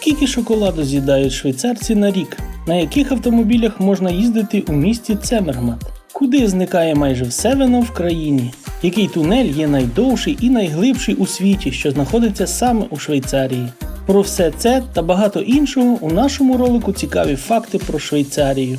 Скільки шоколаду з'їдають швейцарці на рік? На яких автомобілях можна їздити у місті Цемермат? Куди зникає майже все вино в країні? Який тунель є найдовший і найглибший у світі, що знаходиться саме у Швейцарії? Про все це та багато іншого у нашому ролику цікаві факти про Швейцарію.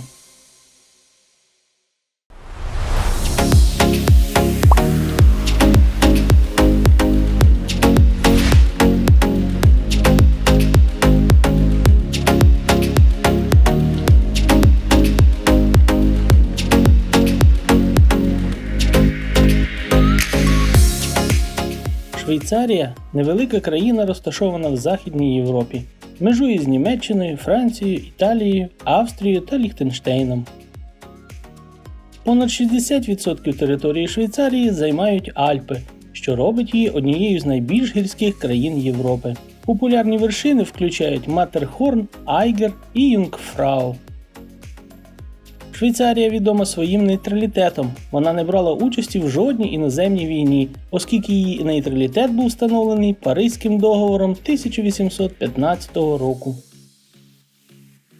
Швейцарія невелика країна, розташована в Західній Європі. Межує з Німеччиною, Францією, Італією, Австрією та Ліхтенштейном. Понад 60% території Швейцарії займають Альпи, що робить її однією з найбільш гірських країн Європи. Популярні вершини включають Матерхорн, Айгер і Юнгфрау. Швейцарія відома своїм нейтралітетом. Вона не брала участі в жодній іноземній війні, оскільки її нейтралітет був встановлений Паризьким договором 1815 року.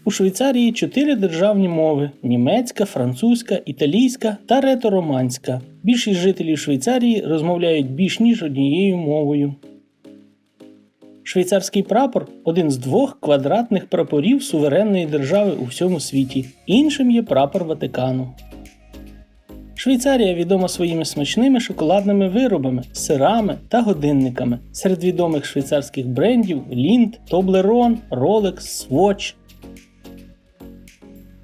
У Швейцарії чотири державні мови: німецька, французька, італійська та ретороманська. Більшість жителів Швейцарії розмовляють більш ніж однією мовою. Швейцарський прапор один з двох квадратних прапорів суверенної держави у всьому світі. Іншим є прапор Ватикану. Швейцарія відома своїми смачними шоколадними виробами, сирами та годинниками. Серед відомих швейцарських брендів Lind, Toblerone, Rolex, Swatch.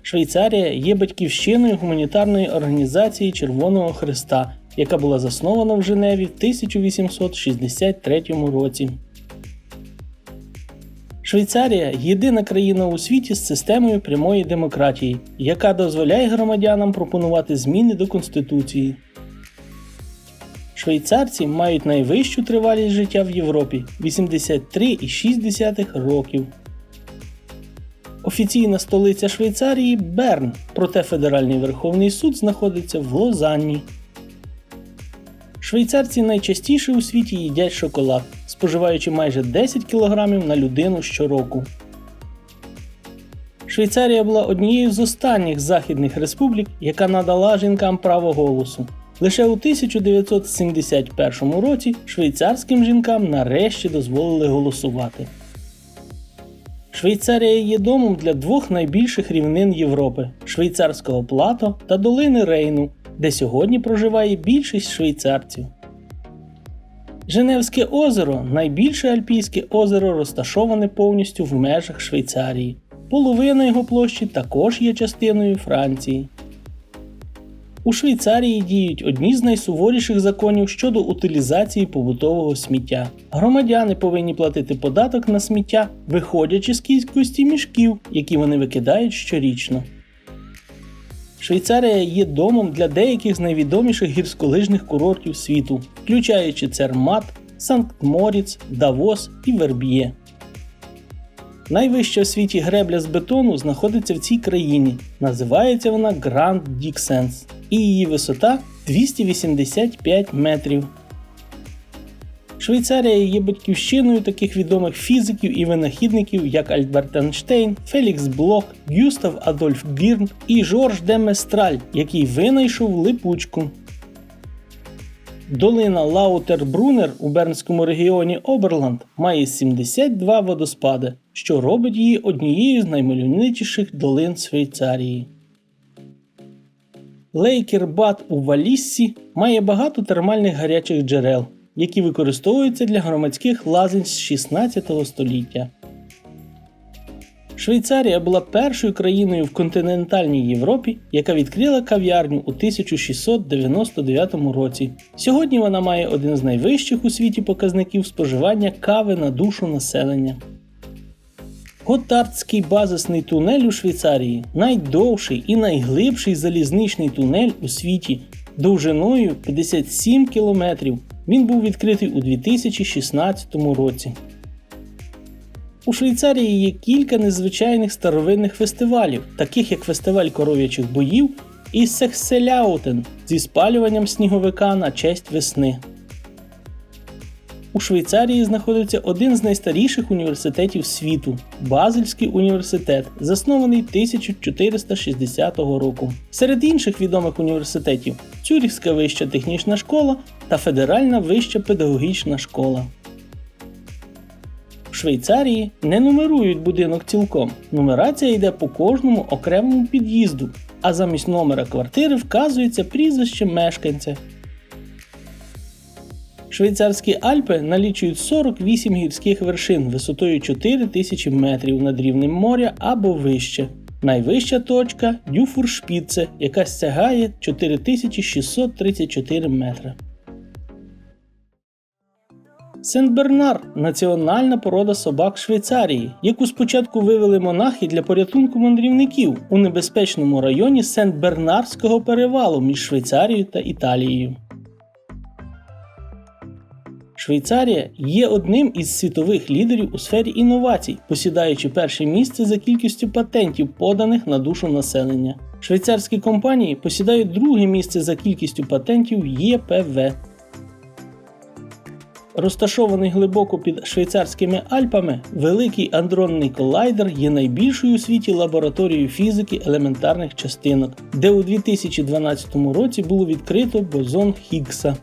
Швейцарія є батьківщиною гуманітарної організації Червоного Христа, яка була заснована в Женеві в 1863 році. Швейцарія єдина країна у світі з системою прямої демократії, яка дозволяє громадянам пропонувати зміни до Конституції. Швейцарці мають найвищу тривалість життя в Європі 83,6 років. Офіційна столиця Швейцарії Берн, проте Федеральний Верховний суд знаходиться в Лозанні. Швейцарці найчастіше у світі їдять шоколад, споживаючи майже 10 кг на людину щороку. Швейцарія була однією з останніх західних республік, яка надала жінкам право голосу. Лише у 1971 році швейцарським жінкам нарешті дозволили голосувати. Швейцарія є домом для двох найбільших рівнин Європи швейцарського плато та долини Рейну, де сьогодні проживає більшість швейцарців. Женевське озеро найбільше альпійське озеро, розташоване повністю в межах Швейцарії. Половина його площі також є частиною Франції. У Швейцарії діють одні з найсуворіших законів щодо утилізації побутового сміття. Громадяни повинні платити податок на сміття, виходячи з кількості мішків, які вони викидають щорічно. Швейцарія є домом для деяких з найвідоміших гірськолижних курортів світу, включаючи Цермат, Санкт-Моріц, Давос і Верб'є. Найвища в світі гребля з бетону знаходиться в цій країні. Називається вона Grand Dixens, і її висота 285 метрів. Швейцарія є батьківщиною таких відомих фізиків і винахідників, як Альберт Ейнштейн, Фелікс Блок, Гюстав Адольф Гірн і Жорж де Местраль, який винайшов липучку. Долина Лаутербрунер у Бернському регіоні Оберланд має 72 водоспади, що робить її однією з наймальовничіших долин Швейцарії. Лейкербат у Валіссі має багато термальних гарячих джерел, які використовуються для громадських лазень з 16 століття. Швейцарія була першою країною в континентальній Європі, яка відкрила кав'ярню у 1699 році. Сьогодні вона має один з найвищих у світі показників споживання кави на душу населення. Готардський базисний тунель у Швейцарії найдовший і найглибший залізничний тунель у світі довжиною 57 кілометрів. Він був відкритий у 2016 році. У Швейцарії є кілька незвичайних старовинних фестивалів, таких як фестиваль коров'ячих боїв і Сехселяутен зі спалюванням сніговика на честь весни. У Швейцарії знаходиться один з найстаріших університетів світу Базельський університет, заснований 1460 року. Серед інших відомих університетів Цюріхська вища технічна школа та Федеральна вища педагогічна школа. В Швейцарії не нумерують будинок цілком. Нумерація йде по кожному окремому під'їзду, а замість номера квартири вказується прізвище мешканця. Швейцарські Альпи налічують 48 гірських вершин висотою 4000 метрів над рівнем моря або вище. Найвища точка Дюфуршпіце, яка сягає 4634 метри. Сент-Бернар національна порода собак Швейцарії, яку спочатку вивели монахи для порятунку мандрівників у небезпечному районі Сент-Бернарського перевалу між Швейцарією та Італією. Швейцарія є одним із світових лідерів у сфері інновацій, посідаючи перше місце за кількістю патентів, поданих на душу населення. Швейцарські компанії посідають друге місце за кількістю патентів ЄПВ. Розташований глибоко під швейцарськими Альпами, великий андронний колайдер є найбільшою у світі лабораторією фізики елементарних частинок, де у 2012 році було відкрито бозон Хіггса.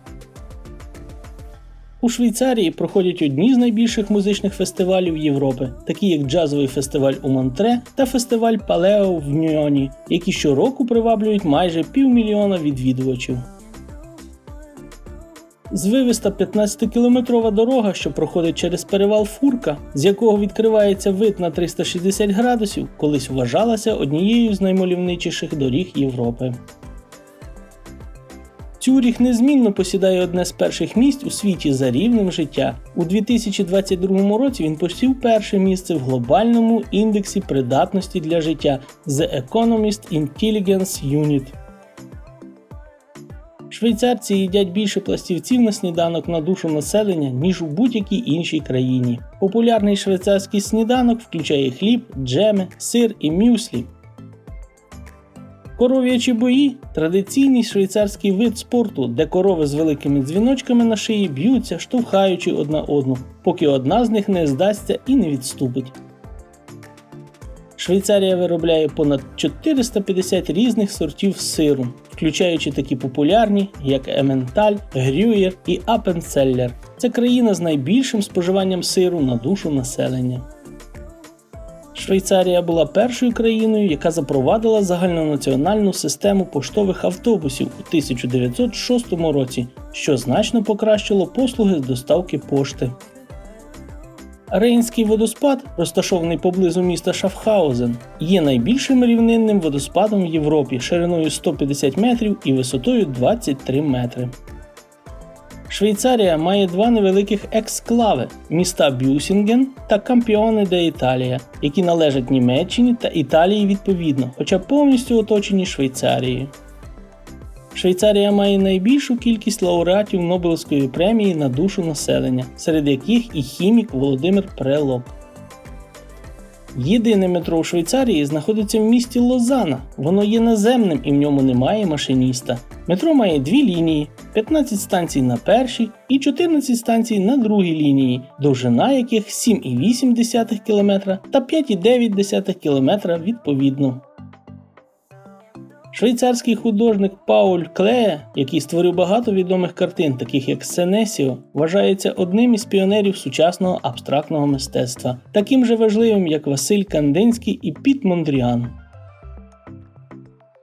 У Швейцарії проходять одні з найбільших музичних фестивалів Європи, такі як джазовий фестиваль у Монтре та фестиваль Палео в Ньйоні, які щороку приваблюють майже півмільйона відвідувачів. Звивиста 15-кілометрова дорога, що проходить через перевал Фурка, з якого відкривається вид на 360 градусів, колись вважалася однією з наймальовничіших доріг Європи. Цюріх незмінно посідає одне з перших місць у світі за рівнем життя. У 2022 році він посів перше місце в глобальному індексі придатності для життя The Economist Intelligence Unit. Швейцарці їдять більше пластівців на сніданок на душу населення, ніж у будь-якій іншій країні. Популярний швейцарський сніданок включає хліб, джеми, сир і мюслі. Коров'ячі бої традиційний швейцарський вид спорту, де корови з великими дзвіночками на шиї б'ються, штовхаючи одна одну, поки одна з них не здасться і не відступить. Швейцарія виробляє понад 450 різних сортів сиру, включаючи такі популярні, як Ементаль, Грюєр і Апенцеллер. Це країна з найбільшим споживанням сиру на душу населення. Швейцарія була першою країною, яка запровадила загальнонаціональну систему поштових автобусів у 1906 році, що значно покращило послуги з доставки пошти. Рейнський водоспад, розташований поблизу міста Шафхаузен, є найбільшим рівнинним водоспадом в Європі шириною 150 метрів і висотою 23 метри. Швейцарія має два невеликих ексклави міста Бюсінген та Кампіоне де Італія, які належать Німеччині та Італії відповідно, хоча повністю оточені Швейцарією. Швейцарія має найбільшу кількість лауреатів Нобелівської премії на душу населення, серед яких і хімік Володимир Прелок. Єдине метро у Швейцарії знаходиться в місті Лозана. Воно є наземним і в ньому немає машиніста. Метро має дві лінії: 15 станцій на першій і 14 станцій на другій лінії, довжина яких 7,8 км та 5,9 км відповідно. Швейцарський художник Пауль Клеє, який створив багато відомих картин, таких як Сенесіо, вважається одним із піонерів сучасного абстрактного мистецтва, таким же важливим, як Василь Кандинський і Піт Мондріан.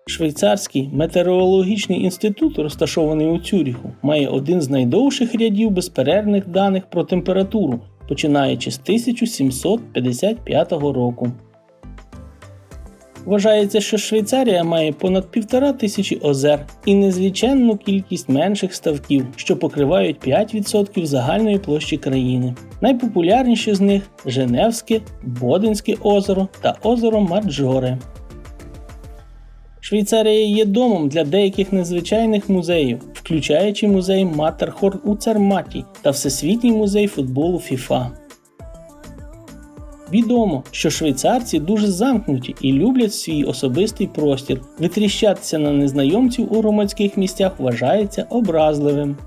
Швейцарський метеорологічний інститут, розташований у Цюріху, має один з найдовших рядів безперервних даних про температуру, починаючи з 1755 року. Вважається, що Швейцарія має понад півтора тисячі озер і незліченну кількість менших ставків, що покривають 5% загальної площі країни. Найпопулярніші з них Женевське, Боденське озеро та озеро Маджоре. Швейцарія є домом для деяких незвичайних музеїв, включаючи музей Матерхорн у Церматі та Всесвітній музей футболу ФІФА. Відомо, що швейцарці дуже замкнуті і люблять свій особистий простір. Витріщатися на незнайомців у громадських місцях вважається образливим.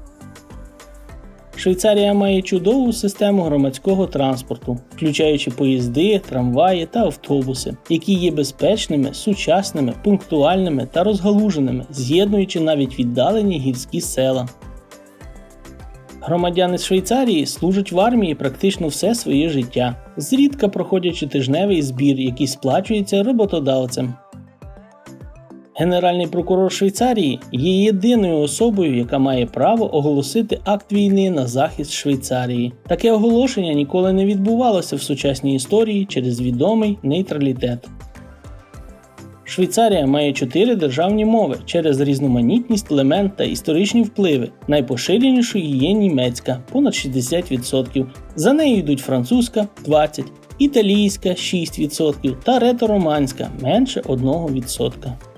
Швейцарія має чудову систему громадського транспорту, включаючи поїзди, трамваї та автобуси, які є безпечними, сучасними, пунктуальними та розгалуженими, з'єднуючи навіть віддалені гірські села. Громадяни Швейцарії служать в армії практично все своє життя, зрідка проходячи тижневий збір, який сплачується роботодавцем. Генеральний прокурор Швейцарії є єдиною особою, яка має право оголосити акт війни на захист Швейцарії. Таке оголошення ніколи не відбувалося в сучасній історії через відомий нейтралітет. Швейцарія має чотири державні мови через різноманітність елемент та історичні впливи. Найпоширенішою є німецька понад 60%. За нею йдуть французька 20%, італійська 6% та ретороманська менше 1%.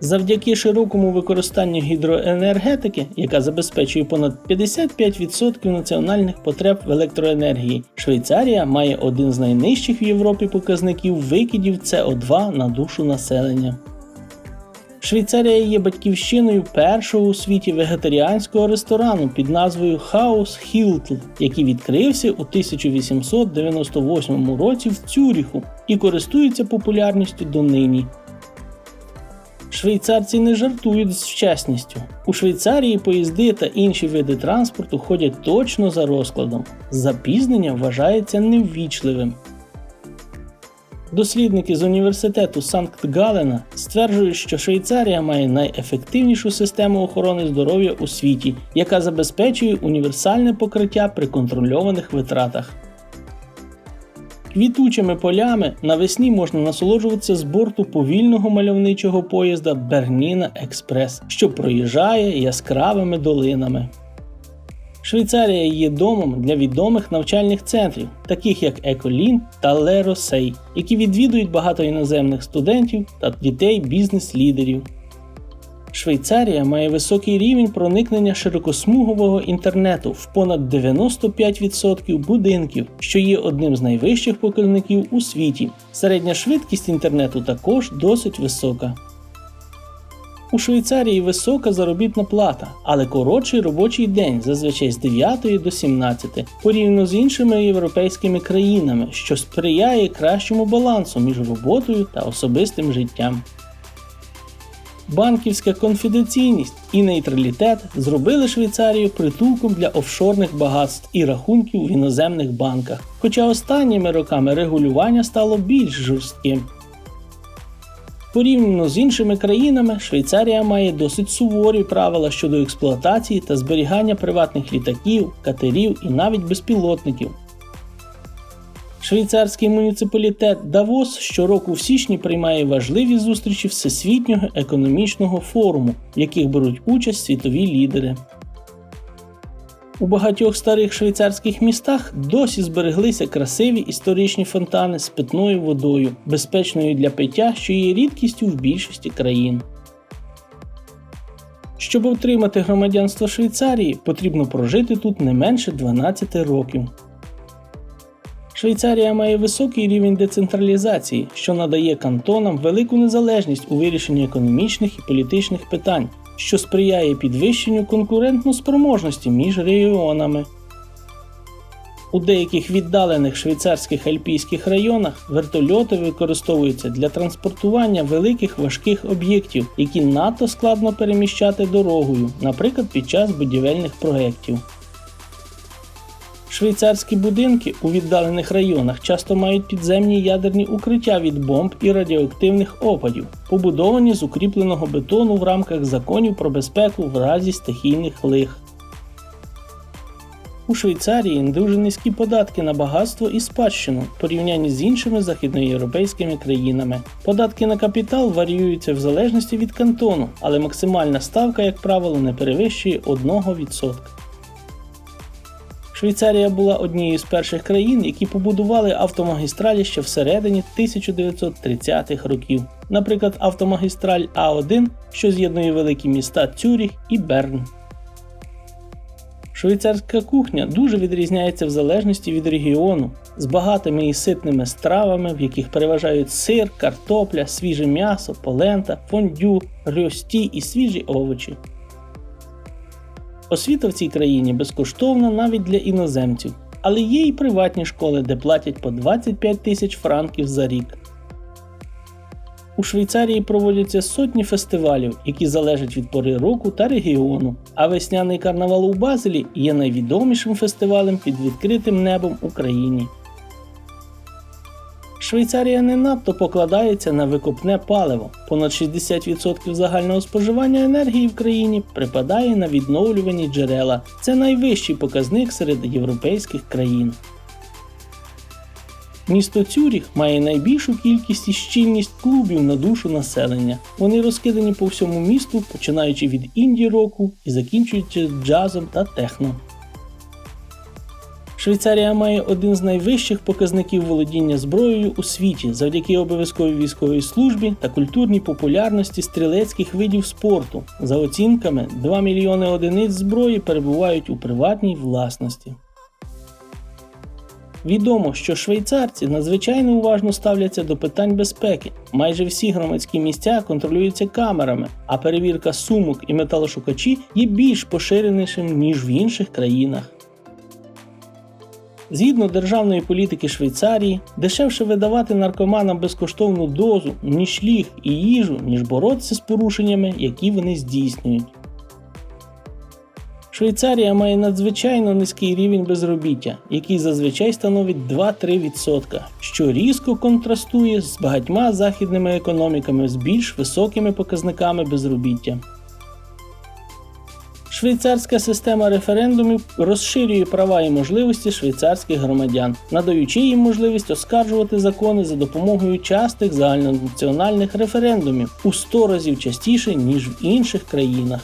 Завдяки широкому використанню гідроенергетики, яка забезпечує понад 55% національних потреб в електроенергії, Швейцарія має один з найнижчих в Європі показників викидів СО2 на душу населення. Швейцарія є батьківщиною першого у світі вегетаріанського ресторану під назвою Хаус Хілтл, який відкрився у 1898 році в Цюріху і користується популярністю донині. Швейцарці не жартують з вчасністю. У Швейцарії поїзди та інші види транспорту ходять точно за розкладом. Запізнення вважається неввічливим. Дослідники з університету Санкт-Галена стверджують, що Швейцарія має найефективнішу систему охорони здоров'я у світі, яка забезпечує універсальне покриття при контрольованих витратах. Квітучими полями навесні можна насолоджуватися з борту повільного мальовничого поїзда Берніна Експрес, що проїжджає яскравими долинами. Швейцарія є домом для відомих навчальних центрів, таких як Еколін та Леросей, які відвідують багато іноземних студентів та дітей бізнес-лідерів. Швейцарія має високий рівень проникнення широкосмугового інтернету в понад 95% будинків, що є одним з найвищих показників у світі. Середня швидкість інтернету також досить висока. У Швейцарії висока заробітна плата, але коротший робочий день зазвичай з 9 до 17, порівняно з іншими європейськими країнами, що сприяє кращому балансу між роботою та особистим життям. Банківська конфіденційність і нейтралітет зробили Швейцарію притулком для офшорних багатств і рахунків в іноземних банках, хоча останніми роками регулювання стало більш жорстким. Порівняно з іншими країнами, Швейцарія має досить суворі правила щодо експлуатації та зберігання приватних літаків, катерів і навіть безпілотників. Швейцарський муніципалітет Давос щороку в січні приймає важливі зустрічі Всесвітнього економічного форуму, в яких беруть участь світові лідери. У багатьох старих швейцарських містах досі збереглися красиві історичні фонтани з питною водою, безпечною для пиття, що є рідкістю в більшості країн. Щоб отримати громадянство Швейцарії, потрібно прожити тут не менше 12 років. Швейцарія має високий рівень децентралізації, що надає кантонам велику незалежність у вирішенні економічних і політичних питань, що сприяє підвищенню конкурентноспроможності між регіонами. У деяких віддалених швейцарських альпійських районах вертольоти використовуються для транспортування великих важких об'єктів, які надто складно переміщати дорогою, наприклад, під час будівельних проєктів. Швейцарські будинки у віддалених районах часто мають підземні ядерні укриття від бомб і радіоактивних опадів, побудовані з укріпленого бетону в рамках законів про безпеку в разі стихійних лих. У Швейцарії дуже низькі податки на багатство і спадщину в порівнянні з іншими західноєвропейськими країнами. Податки на капітал варіюються в залежності від кантону, але максимальна ставка, як правило, не перевищує 1%. Швейцарія була однією з перших країн, які побудували автомагістралі ще всередині 1930-х років. Наприклад, автомагістраль А1, що з'єднує великі міста Цюріх і Берн. Швейцарська кухня дуже відрізняється в залежності від регіону, з багатими і ситними стравами, в яких переважають сир, картопля, свіже м'ясо, полента, фондю, рьості і свіжі овочі. Освіта в цій країні безкоштовна навіть для іноземців, але є і приватні школи, де платять по 25 тисяч франків за рік. У Швейцарії проводяться сотні фестивалів, які залежать від пори року та регіону. А весняний карнавал у Базелі є найвідомішим фестивалем під відкритим небом у країні. Швейцарія не надто покладається на викопне паливо. Понад 60% загального споживання енергії в країні припадає на відновлювані джерела. Це найвищий показник серед європейських країн. Місто Цюріх має найбільшу кількість і щільність клубів на душу населення. Вони розкидані по всьому місту, починаючи від інді року і закінчуючи джазом та техно. Швейцарія має один з найвищих показників володіння зброєю у світі завдяки обов'язковій військовій службі та культурній популярності стрілецьких видів спорту. За оцінками, 2 мільйони одиниць зброї перебувають у приватній власності. Відомо, що швейцарці надзвичайно уважно ставляться до питань безпеки. Майже всі громадські місця контролюються камерами, а перевірка сумок і металошукачі є більш поширенішим ніж в інших країнах. Згідно державної політики Швейцарії, дешевше видавати наркоманам безкоштовну дозу, ніж ліг і їжу, ніж боротися з порушеннями, які вони здійснюють. Швейцарія має надзвичайно низький рівень безробіття, який зазвичай становить 2-3%, що різко контрастує з багатьма західними економіками з більш високими показниками безробіття. Швейцарська система референдумів розширює права і можливості швейцарських громадян, надаючи їм можливість оскаржувати закони за допомогою частих загальнонаціональних референдумів у 100 разів частіше, ніж в інших країнах.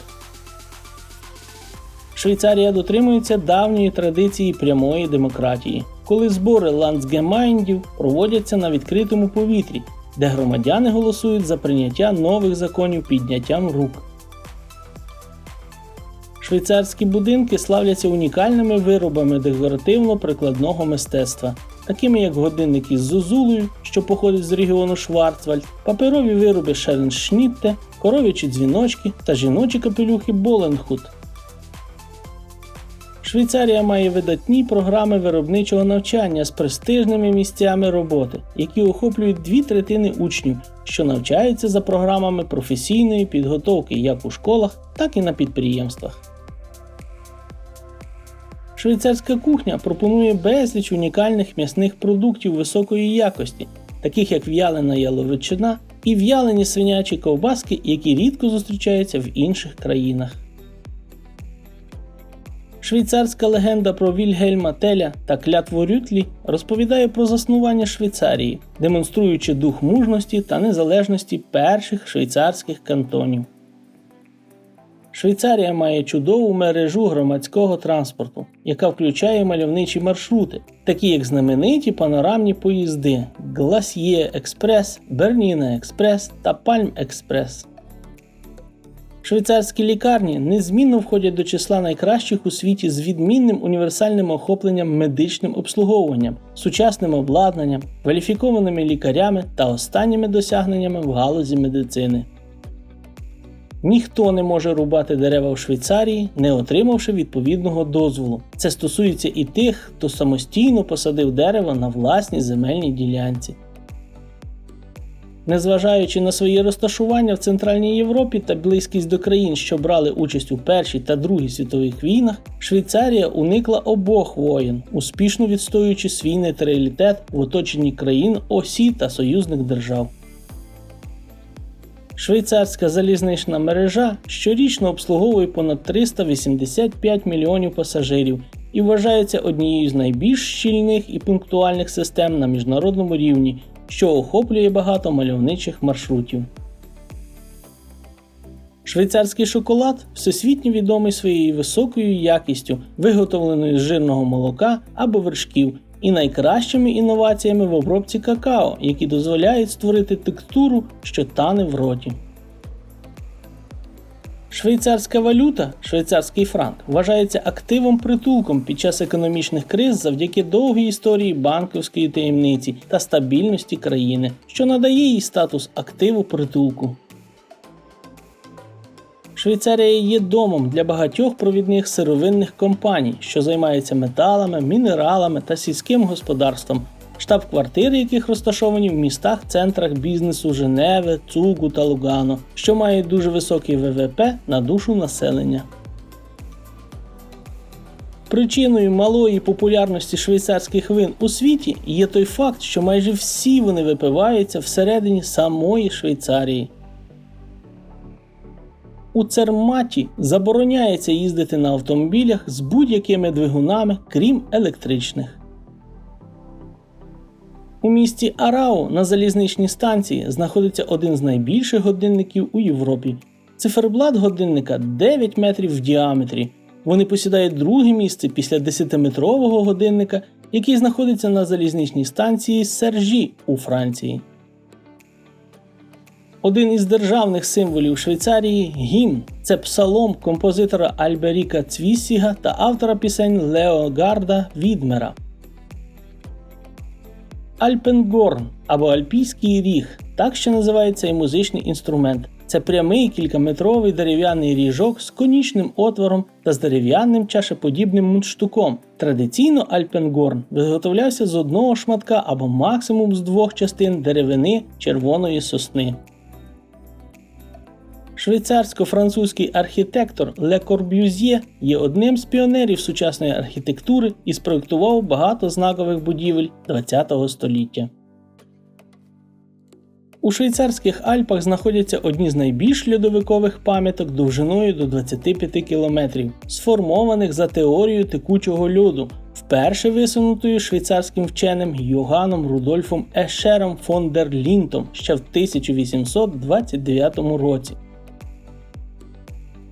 Швейцарія дотримується давньої традиції прямої демократії, коли збори ландсгемайндів проводяться на відкритому повітрі, де громадяни голосують за прийняття нових законів підняттям рук. Швейцарські будинки славляться унікальними виробами декоративно-прикладного мистецтва, такими як годинники з зозулею, що походять з регіону Шварцвальд, паперові вироби Шереншнітте, коров'ячі дзвіночки та жіночі капелюхи Боленхут. Швейцарія має видатні програми виробничого навчання з престижними місцями роботи, які охоплюють дві третини учнів, що навчаються за програмами професійної підготовки як у школах, так і на підприємствах. Швейцарська кухня пропонує безліч унікальних м'ясних продуктів високої якості, таких як в'ялена яловичина і в'ялені свинячі ковбаски, які рідко зустрічаються в інших країнах. Швейцарська легенда про Вільгельма Теля та клятву Рютлі розповідає про заснування Швейцарії, демонструючи дух мужності та незалежності перших швейцарських кантонів. Швейцарія має чудову мережу громадського транспорту, яка включає мальовничі маршрути, такі як знамениті панорамні поїзди Гласьє Експрес, Берніна Експрес та Пальм Експрес. Швейцарські лікарні незмінно входять до числа найкращих у світі з відмінним універсальним охопленням медичним обслуговуванням, сучасним обладнанням, кваліфікованими лікарями та останніми досягненнями в галузі медицини. Ніхто не може рубати дерева в Швейцарії, не отримавши відповідного дозволу. Це стосується і тих, хто самостійно посадив дерево на власній земельній ділянці. Незважаючи на своє розташування в Центральній Європі та близькість до країн, що брали участь у Першій та Другій світових війнах, Швейцарія уникла обох воєн, успішно відстоюючи свій нейтралітет в оточенні країн осі та союзних держав. Швейцарська залізнична мережа щорічно обслуговує понад 385 мільйонів пасажирів і вважається однією з найбільш щільних і пунктуальних систем на міжнародному рівні, що охоплює багато мальовничих маршрутів. Швейцарський шоколад всесвітньо відомий своєю високою якістю, виготовленою з жирного молока або вершків, і найкращими інноваціями в обробці какао, які дозволяють створити текстуру, що тане в роті. Швейцарська валюта, швейцарський франк, вважається активом притулком під час економічних криз завдяки довгій історії банківської таємниці та стабільності країни, що надає їй статус активу притулку. Швейцарія є домом для багатьох провідних сировинних компаній, що займаються металами, мінералами та сільським господарством, штаб-квартири яких розташовані в містах центрах бізнесу Женеви, Цугу та Лугано, що мають дуже високий ВВП на душу населення. Причиною малої популярності швейцарських вин у світі є той факт, що майже всі вони випиваються всередині самої Швейцарії. У Церматі забороняється їздити на автомобілях з будь-якими двигунами, крім електричних. У місті Арау на залізничній станції знаходиться один з найбільших годинників у Європі. Циферблат годинника 9 метрів в діаметрі. Вони посідають друге місце після 10-метрового годинника, який знаходиться на залізничній станції Сержі у Франції. Один із державних символів Швейцарії гімн це псалом композитора Альберіка Цвісіга та автора пісень Леогарда Відмера. Альпенгорн або Альпійський ріг так ще називається і музичний інструмент. Це прямий кількаметровий дерев'яний ріжок з конічним отвором та з дерев'яним чашеподібним мундштуком. Традиційно альпенгорн виготовлявся з одного шматка або максимум з двох частин деревини червоної сосни. Швейцарсько-французький архітектор Ле Корбюзє є одним з піонерів сучасної архітектури і спроектував багато знакових будівель ХХ століття. У швейцарських Альпах знаходяться одні з найбільш льодовикових пам'яток довжиною до 25 км, сформованих за теорією текучого льоду, вперше висунутою швейцарським вченим Йоганом Рудольфом Ешером фон дер Лінтом ще в 1829 році.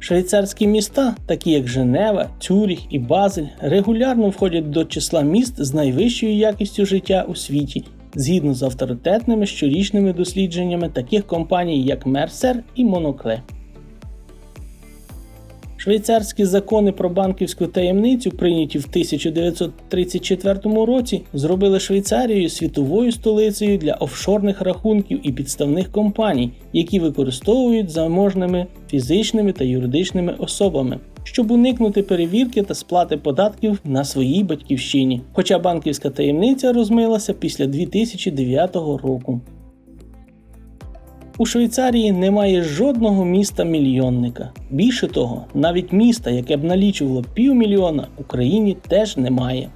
Швейцарські міста, такі як Женева, Цюріх і Базель, регулярно входять до числа міст з найвищою якістю життя у світі, згідно з авторитетними щорічними дослідженнями таких компаній, як Мерсер і Монокле. Швейцарські закони про банківську таємницю, прийняті в 1934 році, зробили Швейцарію світовою столицею для офшорних рахунків і підставних компаній, які використовують заможними фізичними та юридичними особами, щоб уникнути перевірки та сплати податків на своїй батьківщині. Хоча банківська таємниця розмилася після 2009 року. У Швейцарії немає жодного міста-мільйонника. Більше того, навіть міста, яке б налічувало півмільйона, Україні теж немає.